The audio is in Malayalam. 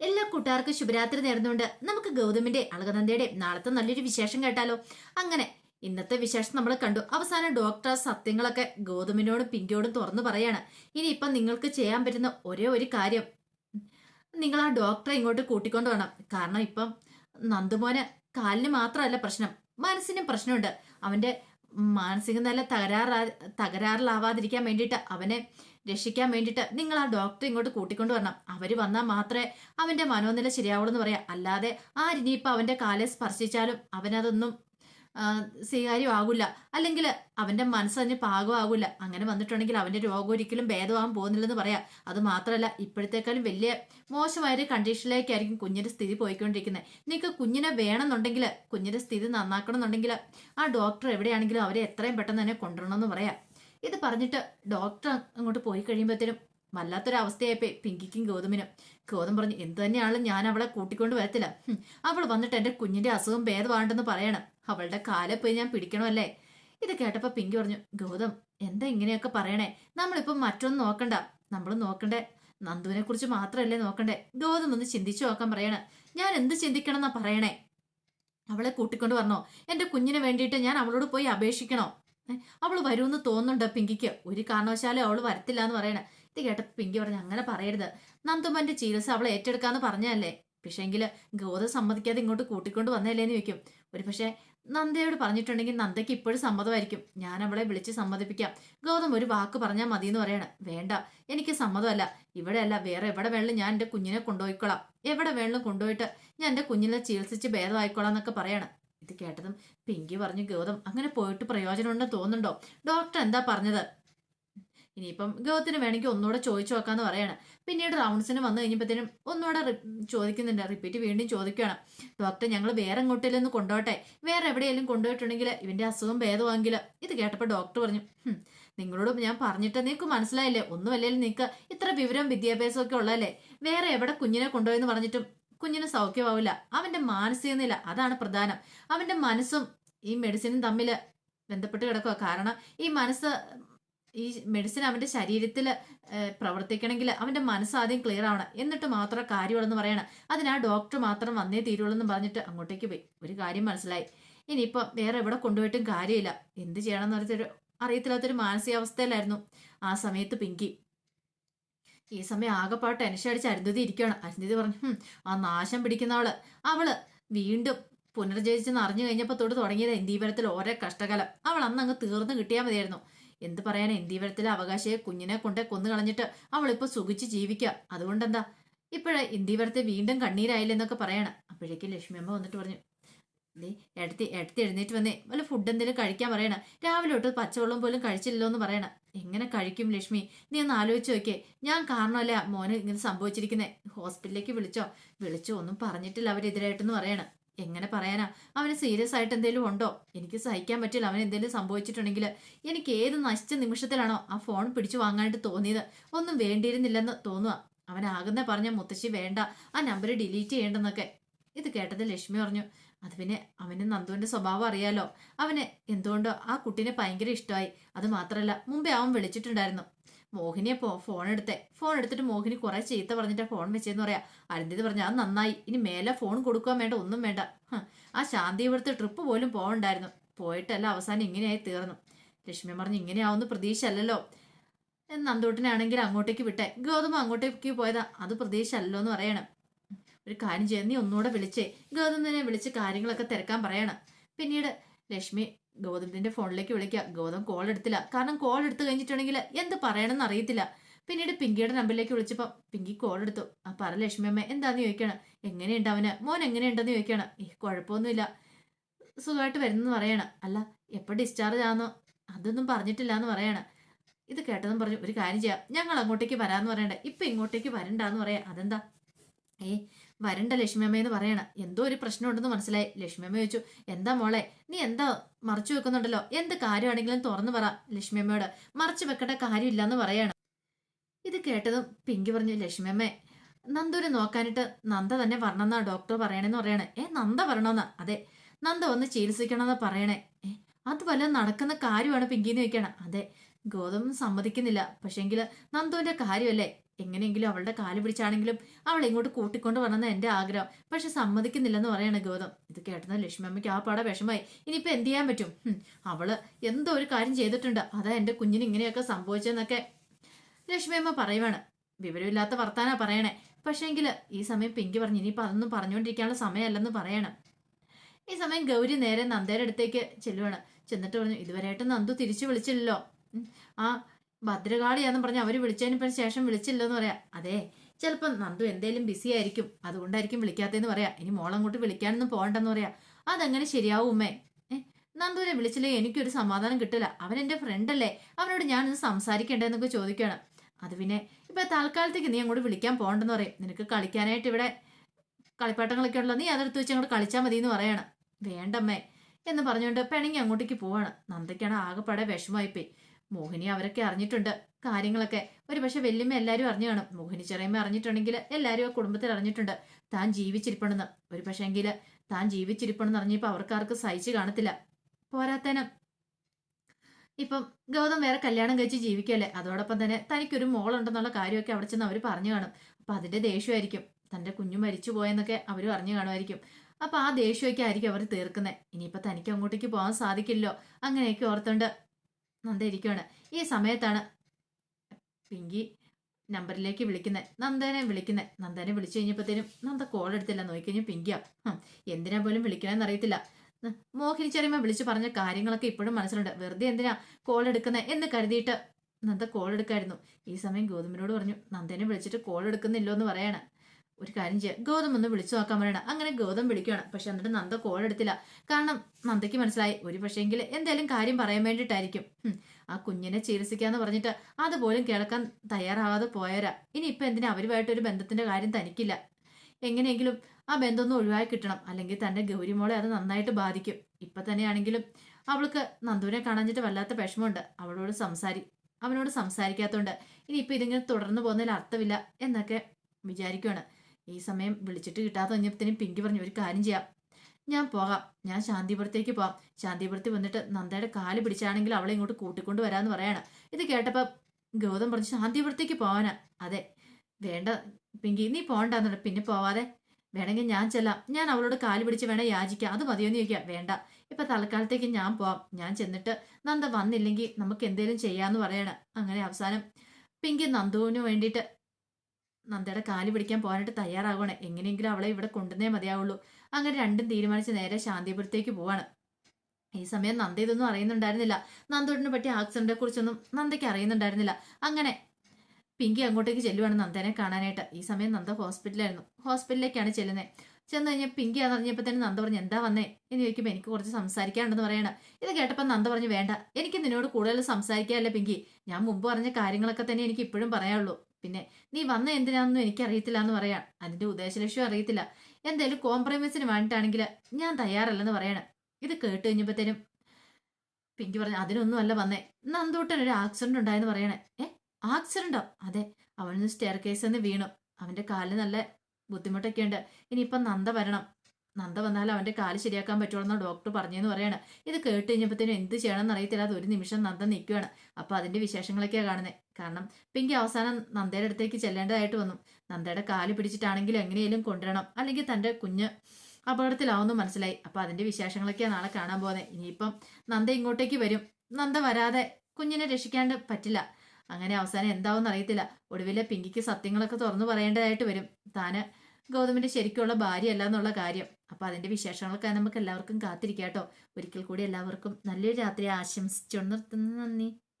എല്ലാ കൂട്ടുകാർക്കും ശുഭരാത്രി നേർന്നുകൊണ്ട് നമുക്ക് ഗൗതമിന്റെ അളകനന്ദയുടെ നാളത്തെ നല്ലൊരു വിശേഷം കേട്ടാലോ? അങ്ങനെ ഇന്നത്തെ വിശേഷം നമ്മൾ കണ്ടു. അവസാനം ഡോക്ടർ സത്യങ്ങളൊക്കെ ഗൗതമിനോടും പിങ്കിയോടും തുറന്നു പറയാണ്. ഇനിയിപ്പം നിങ്ങൾക്ക് ചെയ്യാൻ പറ്റുന്ന ഒരേ ഒരു കാര്യം. നിങ്ങൾ ആ ഡോക്ടറെ ഇങ്ങോട്ട് കൂട്ടിക്കൊണ്ട് വേണം കാരണം ഇപ്പം നന്ദുമോന് കാലിന് മാത്രമല്ല പ്രശ്നം. മനസ്സിനും പ്രശ്നമുണ്ട്. അവന്റെ മാനസിക നില തകരാറാ തകരാറിലാവാതിരിക്കാൻ വേണ്ടിയിട്ട് അവനെ രക്ഷിക്കാൻ വേണ്ടിയിട്ട് നിങ്ങൾ ആ ഡോക്ടറെ ഇങ്ങോട്ട് കൂട്ടിക്കൊണ്ട് വരണം. അവർ വന്നാൽ മാത്രമേ അവന്റെ മനോനില ശരിയാവുള്ളൂ എന്ന് പറയാം. അല്ലാതെ ആരിനിയിപ്പോൾ അവന്റെ കാലെ സ്പർശിച്ചാലും അവനതൊന്നും സ്വീകാര്യമാകില്ല അല്ലെങ്കിൽ അവന്റെ മനസ്സ് അതിന് പാകമാകില്ല അങ്ങനെ വന്നിട്ടുണ്ടെങ്കിൽ അവന്റെ രോഗം ഒരിക്കലും ഭേദമാകാൻ പോകുന്നില്ലെന്ന് പറയാം. അത് മാത്രമല്ല ഇപ്പോഴത്തേക്കാളും വലിയ മോശമായൊരു കണ്ടീഷനിലേക്കായിരിക്കും കുഞ്ഞിന്റെ സ്ഥിതി പോയിക്കൊണ്ടിരിക്കുന്നത് നിങ്ങൾക്ക് കുഞ്ഞിനെ വേണമെന്നുണ്ടെങ്കിൽ കുഞ്ഞിന്റെ സ്ഥിതി നന്നാക്കണം എന്നുണ്ടെങ്കിൽ ആ ഡോക്ടർ എവിടെയാണെങ്കിലും അവരെ എത്രയും പെട്ടെന്ന് തന്നെ കൊണ്ടുവരണമെന്ന് പറയാം. ഇത് പറഞ്ഞിട്ട് ഡോക്ടർ അങ്ങോട്ട് പോയി കഴിയുമ്പോഴത്തേനും വല്ലാത്തൊരവസ്ഥയായപ്പേ പിങ്കിക്കും ഗൗതമിനും. ഗൗതം പറഞ്ഞു എന്ത് തന്നെയാണ് ഞാൻ അവളെ കൂട്ടിക്കൊണ്ട് വരത്തില്ല. അവൾ വന്നിട്ട് എന്റെ കുഞ്ഞിന്റെ അസുഖം ഭേദമാണ്ടെന്ന് പറയണം. അവളുടെ കാലെ പോയി ഞാൻ പിടിക്കണമല്ലേ? ഇത് കേട്ടപ്പോ പിങ്കി പറഞ്ഞു ഗൗതം എന്താ ഇങ്ങനെയൊക്കെ പറയണേ? നമ്മളിപ്പം മറ്റൊന്നും നോക്കണ്ട. നമ്മൾ നോക്കണ്ടേ? നന്ദുവിനെ കുറിച്ച് മാത്രമല്ലേ നോക്കണ്ടേ? ഗൗതം ഒന്ന് ചിന്തിച്ചു നോക്കാൻ പറയണേ. ഞാൻ എന്ത് ചിന്തിക്കണം എന്നാ പറയണേ? അവളെ കൂട്ടിക്കൊണ്ട് വരണോ? എന്റെ കുഞ്ഞിനെ വേണ്ടിയിട്ട് ഞാൻ അവളോട് പോയി അപേക്ഷിക്കണോ? ഏ, അവൾ വരുമെന്ന് തോന്നുന്നുണ്ട് പിങ്കിക്ക്? ഒരു കാരണവശാലും അവൾ വരത്തില്ല എന്ന് പറയണേ. ഇത് കേട്ട പിങ്കി പറഞ്ഞു അങ്ങനെ പറയരുത്. നന്ദുമ്മന്റെ ചികിത്സ അവളെ ഏറ്റെടുക്കാന്ന് പറഞ്ഞല്ലേ പക്ഷേങ്കിൽ ഗോത സമ്മതിക്കാതെ ഇങ്ങോട്ട് കൂട്ടിക്കൊണ്ട് വന്നല്ലേന്ന് ചോദിക്കും. ഒരു പക്ഷേ നന്ദയോട് പറഞ്ഞിട്ടുണ്ടെങ്കിൽ നന്ദയ്ക്ക് ഇപ്പോഴും സമ്മതമായിരിക്കും. ഞാൻ അവളെ വിളിച്ച് സമ്മതിപ്പിക്കാം. ഗൗതം ഒരു വാക്ക് പറഞ്ഞാൽ മതി എന്ന് പറയണം. വേണ്ട. എനിക്ക് സമ്മതമല്ല. ഇവിടെ അല്ല വേറെ എവിടെ വേണമെങ്കിലും ഞാൻ എന്റെ കുഞ്ഞിനെ കൊണ്ടുപോയിക്കോളാം. എവിടെ വേണമെങ്കിലും കൊണ്ടുപോയിട്ട് ഞാൻ എന്റെ കുഞ്ഞിനെ ചികിത്സിച്ച് ഭേദമായിക്കോളാം എന്നൊക്കെ പറയണം. ഇത് കേട്ടതും പിങ്കി പറഞ്ഞു ഗൗതം അങ്ങനെ പോയിട്ട് പ്രയോജനമുണ്ടെന്ന് തോന്നുന്നുണ്ടോ? ഡോക്ടർ എന്താ പറഞ്ഞത്? ഇനിയിപ്പം ഗൗതത്തിന് വേണമെങ്കിൽ ഒന്നുകൂടെ ചോദിച്ചു നോക്കാന്ന് പറയാണ്. പിന്നീട് റൗണ്ട്സിന് വന്നു കഴിഞ്ഞപ്പോഴത്തേനും ഒന്നുകൂടെ ചോദിക്കുന്നുണ്ട്. റിപ്പീറ്റ് വീണ്ടും ചോദിക്കുകയാണ്. ഡോക്ടർ ഞങ്ങൾ വേറെ എങ്ങോട്ടേലും കൊണ്ടുപോട്ടെ വേറെ എവിടെയെങ്കിലും കൊണ്ടുപോയിട്ടുണ്ടെങ്കിൽ ഇവന്റെ അസുഖം ഭേദമാണെങ്കിൽ ഇത് കേട്ടപ്പോൾ ഡോക്ടർ പറഞ്ഞു നിങ്ങളോട് ഞാൻ പറഞ്ഞിട്ട് നിങ്ങൾക്ക് മനസ്സിലായില്ലേ? ഒന്നുമല്ലേലും നിങ്ങൾക്ക് ഇത്ര വിവരം വിദ്യാഭ്യാസമൊക്കെ ഉള്ളതല്ലേ? വേറെ എവിടെ കുഞ്ഞിനെ കൊണ്ടുപോയെന്ന് പറഞ്ഞിട്ടും കുഞ്ഞിന് സൗഖ്യമാവില്ല. അവന്റെ മാനസിക നില അതാണ് പ്രധാനം. അവന്റെ മനസ്സും ഈ മെഡിസിനും തമ്മിൽ ബന്ധപ്പെട്ട് കിടക്കുക കാരണം ഈ മനസ്സ് ഈ മെഡിസിൻ അവന്റെ ശരീരത്തിൽ പ്രവർത്തിക്കണമെങ്കിൽ അവന്റെ മനസ്സ് ആദ്യം ക്ലിയർ ആവണം. എന്നിട്ട് മാത്രമേ കാര്യമുള്ളെന്ന് പറയണം. അതിന് ആ ഡോക്ടർ മാത്രം വന്നേ തീരുള്ളൂ എന്ന് പറഞ്ഞിട്ട് അങ്ങോട്ടേക്ക് പോയി. ഒരു കാര്യം മനസ്സിലായി. ഇനിയിപ്പോൾ വേറെ എവിടെ കൊണ്ടുപോയിട്ടും കാര്യമില്ല. എന്ത് ചെയ്യണം എന്ന് പറഞ്ഞൊരു അറിയത്തില്ലാത്തൊരു മാനസികാവസ്ഥയിലായിരുന്നു ആ സമയത്ത് പിങ്കി. ഈ സമയം ആകെപ്പാട്ട് ടെൻഷൻ അരുന്ധതി ഇരിക്കുകയാണ് അരുന്ധതി പറഞ്ഞു "ഹും, ആ നാശം പിടിക്കുന്നവൾ അവൾ. വീണ്ടും പുനർജനിച്ചെന്ന് അറിഞ്ഞു കഴിഞ്ഞപ്പോൾ തൊട്ട് തുടങ്ങിയത് ഇന്ദീപരത്തിൽ ഓരോ കഷ്ടകാലം. അവൾ അന്ന് അങ്ങ് തീർന്നു കിട്ടിയാൽ മതിയായിരുന്നു. എന്ത് പറയാനും എന്തീപുരത്തിലെ അവകാശയെ കുഞ്ഞിനെ കൊണ്ട് കൊന്നു കളഞ്ഞിട്ട് അവളിപ്പോൾ സുഖിച്ച് ജീവിക്കുക അതുകൊണ്ടെന്താ? ഇപ്പോഴേ ഇന്ദീപരത്തെ വീണ്ടും കണ്ണീരായില്ലെന്നൊക്കെ പറയണം. അപ്പോഴേക്കും ലക്ഷ്മി അമ്മ വന്നിട്ട് പറഞ്ഞു ദേ എടുത്തി എഴുന്നേറ്റ് വന്നേ. വല്ല ഫുഡ് എന്തെങ്കിലും കഴിക്കാൻ പറയണം. രാവിലെ തൊട്ട് പച്ചവെള്ളം പോലും കഴിച്ചില്ലല്ലോ എന്ന് പറയണം. എങ്ങനെ കഴിക്കും ലക്ഷ്മി? നീ ഒന്ന് ആലോചിച്ച് നോക്കേ ഞാൻ കാരണമല്ല മോന് ഇങ്ങനെ സംഭവിച്ചിരിക്കുന്നേ. ഹോസ്പിറ്റലിലേക്ക് വിളിച്ചോ? വിളിച്ചോ ഒന്നും പറഞ്ഞിട്ടില്ല അവരെതിരായിട്ടെന്ന് പറയണം. എങ്ങനെ പറയാനാ? അവന് സീരിയസ് ആയിട്ട് എന്തെങ്കിലും ഉണ്ടോ? എനിക്ക് സഹിക്കാൻ പറ്റില്ല അവൻ എന്തെങ്കിലും സംഭവിച്ചിട്ടുണ്ടെങ്കിൽ എനിക്ക് ഏത് നശിച്ച നിമിഷത്തിലാണോ ആ ഫോൺ പിടിച്ചു വാങ്ങാനായിട്ട് തോന്നിയത്? ഒന്നും വേണ്ടിയിരുന്നില്ലെന്ന് തോന്നുക അവനാകുന്ന പറഞ്ഞ മുത്തശ്ശി വേണ്ട. ആ നമ്പർ ഡിലീറ്റ് ചെയ്യേണ്ടെന്നൊക്കെ. ഇത് കേട്ടത് ലക്ഷ്മി പറഞ്ഞു. അത് പിന്നെ അവന് നന്ദുവിന്റെ സ്വഭാവം അറിയാലോ. അവന് എന്തുകൊണ്ടോ ആ കുട്ടീനെ ഭയങ്കര ഇഷ്ടമായി. അത് മാത്രമല്ല മുമ്പേ അവൻ വിളിച്ചിട്ടുണ്ടായിരുന്നു. മോഹിനിയെ പോ ഫോൺ എടുത്തേ. ഫോൺ എടുത്തിട്ട് മോഹിനി കുറെ ചീത്ത പറഞ്ഞിട്ട് ഫോൺ വെച്ചേന്ന് പറയാ. അരുന്തിത് പറഞ്ഞു അത് നന്നായി. ഇനി മേലെ ഫോൺ കൊടുക്കാൻ വേണ്ട ഒന്നും വേണ്ട. ആ ശാന്തി ഇവിടുത്തെ ട്രിപ്പ് പോലും പോകണ്ടായിരുന്നു പോയിട്ടല്ല അവസാനം ഇങ്ങനെയായി തീർന്നു. ലക്ഷ്മി പറഞ്ഞു ഇങ്ങനെയാവുന്ന പ്രതീക്ഷ അല്ലല്ലോ നന്ദൂട്ടിനാണെങ്കിൽ അങ്ങോട്ടേക്ക് വിട്ടേ. ഗൗതമ അങ്ങോട്ടേക്ക് പോയതാ. അത് പ്രതീക്ഷ അല്ലോ എന്ന് പറയണം. ഒരു കാര്യം ചെയ്യാൻ നീ ഒന്നുകൂടെ വിളിച്ചേ. ഗൗതമിനെ വിളിച്ച് കാര്യങ്ങളൊക്കെ തിരക്കാൻ പറയണം. പിന്നീട് ലക്ഷ്മി ഗൗതമിന്റെ ഫോണിലേക്ക് വിളിക്കുക ഗൗതം കോൾ എടുത്തില്ല. കാരണം കോൾ എടുത്തു കഴിഞ്ഞിട്ടുണ്ടെങ്കിൽ എന്ത് പറയണമെന്ന് അറിയത്തില്ല. പിന്നീട് പിങ്കിയുടെ നമ്പറിലേക്ക് വിളിച്ചപ്പോൾ പിങ്കി കോൾ എടുത്തു. ആ പറ ലക്ഷ്മി അമ്മ എന്താന്ന് ചോദിക്കണം? എങ്ങനെയുണ്ട് അവന്? മോൻ എങ്ങനെയുണ്ടെന്ന് ചോദിക്കണം? ഏ കുഴപ്പമൊന്നുമില്ല. സുഖമായിട്ട് വരുന്നെന്ന് പറയണം. അല്ല എപ്പോൾ ഡിസ്ചാർജ് ആണെന്നോ അതൊന്നും പറഞ്ഞിട്ടില്ല എന്ന് പറയണം. ഇത് കേട്ടതും പറഞ്ഞു ഒരു കാര്യം ചെയ്യാം. ഞങ്ങൾ അങ്ങോട്ടേക്ക് വരാമെന്ന് പറയണ്ടേ. ഇപ്പം ഇങ്ങോട്ടേക്ക് വരണ്ടെന്ന് പറയാം. അതെന്താ? ഏ വരണ്ട ലക്ഷ്മിയമ്മ എന്ന് പറയണം. എന്തോ ഒരു പ്രശ്നമുണ്ടെന്ന് മനസ്സിലായി. ലക്ഷ്മിയമ്മ ചോദിച്ചു എന്താ മോളെ നീ എന്താ മറച്ചു വെക്കുന്നുണ്ടല്ലോ? എന്ത് കാര്യമാണെങ്കിലും തുറന്നു പറ ലക്ഷ്മിയമ്മയോട്. മറച്ചു വെക്കേണ്ട കാര്യമില്ലെന്ന് പറയണം. ഇത് കേട്ടതും പിങ്കി പറഞ്ഞു ലക്ഷ്മിയമ്മേ നന്ദുവിനെ നോക്കാനിട്ട് നന്ദ തന്നെ വരണമെന്നാ ഡോക്ടർ പറയണേന്ന് പറയണേ. ഏ നന്ദ വരണമെന്നാ? അതെ നന്ദ വന്ന് ചികിത്സിക്കണമെന്നാ പറയണേ. ഏ അത് വല്ല നടക്കുന്ന കാര്യമാണ് പിങ്കിന്ന് ചോദിക്കണം. അതെ ഗൗതം സമ്മതിക്കുന്നില്ല. പക്ഷെങ്കിൽ നന്ദുവിന്റെ കാര്യമല്ലേ? എങ്ങനെയെങ്കിലും അവളുടെ കാൽ പിടിച്ചാണെങ്കിലും അവൾ ഇങ്ങോട്ട് കൂട്ടിക്കൊണ്ട് വരണമെന്ന് എന്റെ ആഗ്രഹം. പക്ഷെ സമ്മതിക്കുന്നില്ലെന്ന് പറയാണ് ഗൗതം. ഇത് കേട്ടുന്ന ലക്ഷ്മി അമ്മയ്ക്ക് ആ പാടെ വിഷമായി ഇനിയിപ്പൊ എന്ത് ചെയ്യാൻ പറ്റും? അവൾ എന്തോ ഒരു കാര്യം ചെയ്തിട്ടുണ്ട്. അതാ എന്റെ കുഞ്ഞിന് ഇങ്ങനെയൊക്കെ സംഭവിച്ചെന്നൊക്കെ ലക്ഷ്മി അമ്മ പറയുവാണ്. വിവരമില്ലാത്ത വർത്താനാ പറയണേ. പക്ഷേങ്കിൽ ഈ സമയം പിങ്കി പറഞ്ഞു ഇനിയിപ്പോൾ അതൊന്നും പറഞ്ഞുകൊണ്ടിരിക്കാനുള്ള സമയമല്ലെന്ന് പറയണം. ഈ സമയം ഗൗരി നേരെ നന്ദയുടെ അടുത്തേക്ക് ചെല്ലുവാണ്. ചെന്നിട്ട് പറഞ്ഞു ഇതുവരെയായിട്ട് നന്ദു തിരിച്ചു വിളിച്ചില്ലല്ലോ. ആ ഭദ്രകാളിയാന്ന് പറഞ്ഞ് അവർ വിളിച്ചതിന് ശേഷം വിളിച്ചില്ലെന്ന് പറയാം. അതെ ചിലപ്പം നന്ദു എന്തേലും ബിസി ആയിരിക്കും. അതുകൊണ്ടായിരിക്കും വിളിക്കാത്തതെന്ന് പറയാം. ഇനി മോളങ്ങോട്ട് വിളിക്കാനൊന്നും പോകണ്ടെന്ന് പറയാം. അതെങ്ങനെ ശരിയാവും ഉമ്മേ? നന്ദുവിനെ വിളിച്ചില്ലേ എനിക്കൊരു സമാധാനം കിട്ടില്ല. അവൻ എന്റെ ഫ്രണ്ട് അല്ലേ? അവനോട് ഞാനൊന്ന് സംസാരിക്കണ്ടേന്നൊക്കെ ചോദിക്കുകയാണ്. അത് പിന്നെ ഇപ്പൊ തൽക്കാലത്തേക്ക് നീ അങ്ങോട്ട് വിളിക്കാൻ പോകണ്ടെന്ന് പറയും. നിനക്ക് കളിക്കാനായിട്ട് ഇവിടെ കളിപ്പാട്ടങ്ങളൊക്കെ ഉണ്ടല്ലോ നീ അതെടുത്ത് വെച്ച് അങ്ങോട്ട് കളിച്ചാൽ മതി എന്ന് പറയണം. വേണ്ടമ്മേ എന്ന് പറഞ്ഞുകൊണ്ട് പെണങ്ങി അങ്ങോട്ടേക്ക് പോവാണ്. നന്ദയ്ക്കാണ് ആകെപ്പാടെ വിഷമായിപ്പോയി മോഹിനി അവരൊക്കെ അറിഞ്ഞിട്ടുണ്ട് കാര്യങ്ങളൊക്കെ. ഒരു പക്ഷെ വല്യമ്മ എല്ലാവരും അറിഞ്ഞു കാണും. മോഹിനി ചെറിയമ്മ അറിഞ്ഞിട്ടുണ്ടെങ്കിൽ എല്ലാവരും ആ കുടുംബത്തിൽ അറിഞ്ഞിട്ടുണ്ട്. താൻ ജീവിച്ചിരിപ്പണെന്ന് ഒരു പക്ഷെങ്കിൽ താൻ ജീവിച്ചിരിപ്പണെന്ന് അറിഞ്ഞപ്പോൾ അവർക്കാർക്ക് സഹിച്ചു കാണത്തില്ല. പോരാത്തനം. ഇപ്പം ഗൗതം വേറെ കല്യാണം കഴിച്ച് ജീവിക്കല്ലേ അതോടൊപ്പം തന്നെ തനിക്കൊരു മോളുണ്ടെന്നുള്ള കാര്യമൊക്കെ അവിടെ ചെന്ന് അവർ പറഞ്ഞു കാണും. അപ്പൊ അതിന്റെ ദേഷ്യമായിരിക്കും. തന്റെ കുഞ്ഞു മരിച്ചു പോയെന്നൊക്കെ അവർ അറിഞ്ഞു കാണുമായിരിക്കും. അപ്പൊ ആ ദേഷ്യമൊക്കെ ആയിരിക്കും അവർ തീർക്കുന്നത് ഇനിയിപ്പോൾ തനിക്ക് അങ്ങോട്ടേക്ക് പോകാൻ സാധിക്കില്ലോ അങ്ങനെയൊക്കെ ഓർത്തുകൊണ്ട് നന്ദ ഇരിക്കുവാണ് ഈ സമയത്താണ് പിങ്കി നമ്പറിലേക്ക് വിളിക്കുന്നത് നന്ദനെ വിളിക്കുന്നത് നന്ദനെ വിളിച്ചു കഴിഞ്ഞപ്പോഴത്തേനും നന്ദ കോൾ എടുത്തില്ല. നോക്കിക്കഴിഞ്ഞാൽ പിങ്കിയാ. എന്തിനാ പോലും വിളിക്കണമെന്ന് അറിയത്തില്ല. മോഹിനി ചെറിയമ്മ വിളിച്ചു പറഞ്ഞ കാര്യങ്ങളൊക്കെ ഇപ്പോഴും മനസ്സിലുണ്ട്. വെറുതെ എന്തിനാ കോൾ എടുക്കുന്നത് എന്ന് കരുതിയിട്ട് നന്ദ കോൾ എടുക്കായിരുന്നു. ഈ സമയം ഗൗതമിനോട് പറഞ്ഞു നന്ദനെ വിളിച്ചിട്ട് കോൾ എടുക്കുന്നില്ലോ എന്ന് പറയാണ്. ഒരു കാര്യം ചെയ്യാം. ഗൗതം ഒന്ന് വിളിച്ചു നോക്കാൻ പറയണം. അങ്ങനെ ഗൗതം വിളിക്കുകയാണ് പക്ഷെ എന്നിട്ട് നന്ദ കോൾ എടുത്തില്ല. കാരണം നന്ദയ്ക്ക് മനസ്സിലായി. ഒരു പക്ഷേങ്കിൽ എന്തെങ്കിലും കാര്യം പറയാൻ വേണ്ടിയിട്ടായിരിക്കും. ആ കുഞ്ഞിനെ ചികിത്സിക്കാന്ന് പറഞ്ഞിട്ട് അതുപോലും കേൾക്കാൻ തയ്യാറാവാതെ പോയരാ ഇനി ഇപ്പൊ എന്തിനാ അവരുമായിട്ട് ഒരു ബന്ധത്തിന്റെ കാര്യം തനിക്കില്ല? എങ്ങനെയെങ്കിലും ആ ബന്ധം ഒന്ന് ഒഴിവാക്കി കിട്ടണം. അല്ലെങ്കിൽ തന്റെ ഗൗരിമോളെ അത് നന്നായിട്ട് ബാധിക്കും. ഇപ്പൊ തന്നെയാണെങ്കിലും അവൾക്ക് നന്ദുവിനെ കാണാഞ്ഞിട്ട് വല്ലാത്ത വിഷമമുണ്ട്. അവളോട് സംസാരി അവനോട് സംസാരിക്കാത്തോണ്ട്. ഇനി ഇപ്പൊ ഇതിങ്ങനെ തുടർന്ന് പോകുന്നതിൽ അർത്ഥമില്ല എന്നൊക്കെ വിചാരിക്കുവാണ്. ഈ സമയം വിളിച്ചിട്ട് കിട്ടാത്ത കഴിഞ്ഞപ്പോഴത്തേനും പിങ്കി പറഞ്ഞു ഒരു കാര്യം ചെയ്യാം. ഞാൻ പോകാം. ഞാൻ ശാന്തിപുരത്തേക്ക് പോകാം. ശാന്തിപുരത്തിൽ വന്നിട്ട് നന്ദയുടെ കാൽ പിടിച്ചാണെങ്കിൽ അവളെ ഇങ്ങോട്ട് കൂട്ടിക്കൊണ്ട് വരാമെന്ന് പറയാണ്. ഇത് കേട്ടപ്പോൾ ഗൗതം പറഞ്ഞു ശാന്തിപുരത്തേക്ക് പോവാനാ. അതെ. വേണ്ട പിങ്കി നീ പോകണ്ടെന്നുണ്ട് പിന്നെ പോവാതെ? വേണമെങ്കിൽ ഞാൻ ചെല്ലാം. ഞാൻ അവളോട് കാൽ പിടിച്ച് വേണേ യാചിക്കാം. അത് മതിയോന്ന് ചോദിക്കാം. വേണ്ട. ഇപ്പൊ തൽക്കാലത്തേക്ക് ഞാൻ പോവാം. ഞാൻ ചെന്നിട്ട് നന്ദ വന്നില്ലെങ്കിൽ നമുക്ക് എന്തേലും ചെയ്യാന്ന് പറയണം. അങ്ങനെ അവസാനം പിങ്കി നന്ദുവിന് വേണ്ടിയിട്ട് നന്ദയുടെ കാലി പിടിക്കാൻ പോകാനായിട്ട് തയ്യാറാകണേ എങ്ങനെയെങ്കിലും അവളെ ഇവിടെ കൊണ്ടുവന്നേ മതിയാവുള്ളൂ. അങ്ങനെ രണ്ടും തീരുമാനിച്ച് നേരെ ശാന്തിപുരത്തേക്ക് പോവാണ്. ഈ സമയം നന്ദ ഇതൊന്നും അറിയുന്നുണ്ടായിരുന്നില്ല. നന്ദോടിനെ പറ്റിയ ആക്സിഡന്റിനെ കുറിച്ചൊന്നും നന്ദയ്ക്ക് അറിയുന്നുണ്ടായിരുന്നില്ല. അങ്ങനെ പിങ്കി അങ്ങോട്ടേക്ക് ചെല്ലുവാണ് നന്ദനെ കാണാനായിട്ട്. ഈ സമയം നന്ദ ഹോസ്പിറ്റലായിരുന്നു ഹോസ്പിറ്റലിലേക്കാണ് ചെല്ലുന്നത് ചെന്ന് കഴിഞ്ഞാൽ പിങ്കി അറിഞ്ഞപ്പോൾ തന്നെ നന്ദ പറഞ്ഞു എന്താ വന്നേ? എന്ന് ചോദിക്കുമ്പോൾ എനിക്ക് കുറച്ച് സംസാരിക്കാനുണ്ടെന്ന് പറയണ. ഇത് കേട്ടപ്പോൾ നന്ദ പറഞ്ഞു വേണ്ട. എനിക്ക് നിന്നോട് കൂടുതൽ സംസാരിക്കാനല്ല പിങ്കി. ഞാൻ മുമ്പ് പറഞ്ഞ കാര്യങ്ങളൊക്കെ തന്നെ എനിക്ക് ഇപ്പോഴും പറയാനുള്ളൂ. പിന്നെ നീ വന്ന എന്തിനാണെന്നും എനിക്ക് അറിയത്തില്ല എന്ന് പറയാം അതിന്റെ ഉദ്ദേശലക്ഷ്യം അറിയത്തില്ല. എന്തായാലും കോംപ്രമൈസിന് വേണ്ടിയിട്ടാണെങ്കിൽ ഞാൻ തയ്യാറല്ലെന്ന് പറയണം. ഇത് കേട്ട് കഴിഞ്ഞപ്പോഴത്തേനും പിങ്കി പറഞ്ഞു അതിനൊന്നും അല്ല വന്നേ. നന്ദൂട്ടൻ ഒരു ആക്സിഡന്റ് ഉണ്ടായെന്ന് പറയണേ. ഏ? ആക്സിഡന്റോ അതെ. അവൻ സ്റ്റെയർ കേസ് നിന്ന് വീണു. അവന്റെ കാലിന് നല്ല ബുദ്ധിമുട്ടൊക്കെ ഉണ്ട് ഇനിയിപ്പം നന്ദ വരണം. നന്ദ വന്നാൽ അവന്റെ കാൽ ശരിയാക്കാൻ പറ്റുള്ളൂ ഡോക്ടർ പറഞ്ഞെന്ന് പറയാണ്. ഇത് കേട്ട് കഴിഞ്ഞപ്പോഴത്തേനും എന്ത് ചെയ്യണമെന്ന് അറിയത്തില്ല ഒരു നിമിഷം നന്ദ നിൽക്കുകയാണ് അപ്പൊ അതിന്റെ വിശേഷങ്ങളൊക്കെയാണ് കാണുന്നത് കാരണം പിങ്കി അവസാനം നന്ദയുടെ അടുത്തേക്ക് ചെല്ലേണ്ടതായിട്ട് വന്നു. നന്ദയുടെ കാൽ പിടിച്ചിട്ടാണെങ്കിലും എങ്ങനെയെങ്കിലും കൊണ്ടുവരണം. അല്ലെങ്കിൽ തന്റെ കുഞ്ഞ് അപകടത്തിലാവുന്നു മനസ്സിലായി. അപ്പൊ അതിന്റെ വിശേഷങ്ങളൊക്കെയാണ് നാളെ കാണാൻ പോകുന്നത് ഇനിയിപ്പം നന്ദ ഇങ്ങോട്ടേക്ക് വരും. നന്ദ വരാതെ കുഞ്ഞിനെ രക്ഷിക്കാണ്ട് പറ്റില്ല. അങ്ങനെ അവസാനം എന്താവും അറിയത്തില്ല. ഒടുവിലെ പിങ്കിക്ക് സത്യങ്ങളൊക്കെ തുറന്നു പറയേണ്ടതായിട്ട് വരും. താന് ഗൗതമിന്റെ ശരിക്കുള്ള ഭാര്യയല്ല എന്നുള്ള കാര്യം. അപ്പൊ അതിന്റെ വിശേഷങ്ങളൊക്കെ നമുക്ക് എല്ലാവർക്കും കാത്തിരിക്കാട്ടോ ഒരിക്കൽ കൂടി എല്ലാവർക്കും നല്ലൊരു രാത്രി ആശംസിച്ചു നിർത്തുന്നു. നന്ദി.